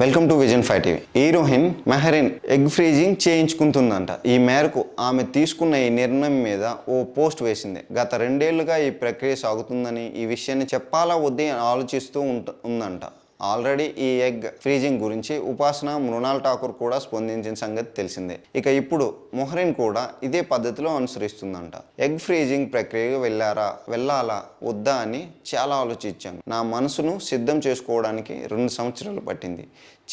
Welcome to vision five TV heroine Mehreen egg freezing చేయించుకుంటుందంట. ఈ మేరకు ఆమె తీసుకున్న ఈ నిర్ణయం మీద ఓ పోస్ట్ వేసింది. గత రెండేళ్ళుగా ఈ ప్రక్రియ సాగుతుందని ఈ విషయాన్ని చెప్పాలా వద్దే ఆలోచిస్తూ ఉంట ఉందంట. ఆల్రెడీ ఈ ఎగ్ ఫ్రీజింగ్ గురించి ఉపాసన మృణాల్ ఠాకూర్ కూడా స్పందించిన సంగతి తెలిసిందే. ఇక ఇప్పుడు మొహరిన్ కూడా ఇదే పద్ధతిలో అనుసరిస్తుందంట. ఎగ్ ఫ్రీజింగ్ ప్రక్రియకు వెళ్ళారా వెళ్ళాలా వద్దా అని చాలా ఆలోచించాను నా మనసును సిద్ధం చేసుకోవడానికి రెండు సంవత్సరాలు పట్టింది.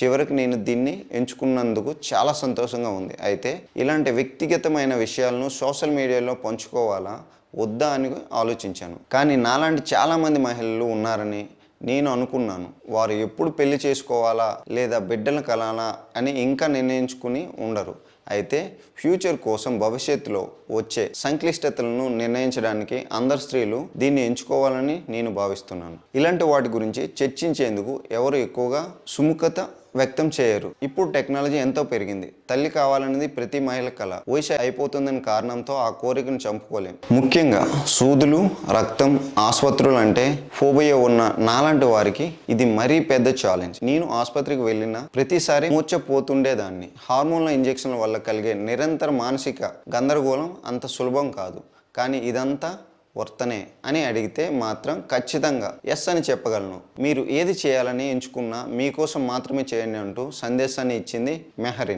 చివరికి నేను దీన్ని ఎంచుకున్నందుకు చాలా సంతోషంగా ఉంది. అయితే ఇలాంటి వ్యక్తిగతమైన విషయాలను సోషల్ మీడియాలో పంచుకోవాలా వద్దా అని ఆలోచించాను. కానీ నాలాంటి చాలామంది మహిళలు ఉన్నారని నేను అనుకున్నాను వారు ఎప్పుడు పెళ్ళి చేసుకోవాలా లేదా బిడ్డలు కలాలా అని ఇంకా నిర్ణయించుకుని ఉండరు. అయితే ఫ్యూచర్ కోసం భవిష్యత్తులో వచ్చే సంక్లిష్టతలను నిర్ణయించడానికి అందరు స్త్రీలు దీన్ని ఎంచుకోవాలని నేను భావిస్తున్నాను. ఇలాంటి వాటి గురించి చర్చించేందుకు ఎవరు ఎక్కువగా సుముఖత వ్యక్తం చేయరు. ఇప్పుడు టెక్నాలజీ ఎంతో పెరిగింది. తల్లి కావాలనేది ప్రతి మహిళ కళ వయసు అయిపోతుందని కారణంతో ఆ కోరికను చంపుకోలేం. ముఖ్యంగా సూదులు రక్తం ఆసుపత్రులు అంటే ఫోబియా ఉన్న నాలాంటి వారికి ఇది మరీ పెద్ద ఛాలెంజ్ నేను ఆసుపత్రికి వెళ్ళిన ప్రతిసారి మూర్చపోతుండేదాన్ని హార్మోన్ల ఇంజెక్షన్ల వల్ల కలిగే నిరంతర మానసిక గందరగోళం అంత సులభం కాదు. కానీ ఇదంతా వర్తనే అని అడిగితే మాత్రం ఖచ్చితంగా ఎస్ అని చెప్పగలను. మీరు ఏది చేయాలని ఎంచుకున్నా మీకోసం మాత్రమే చేయండి అంటూ సందేశాన్ని ఇచ్చింది మెహరిన్.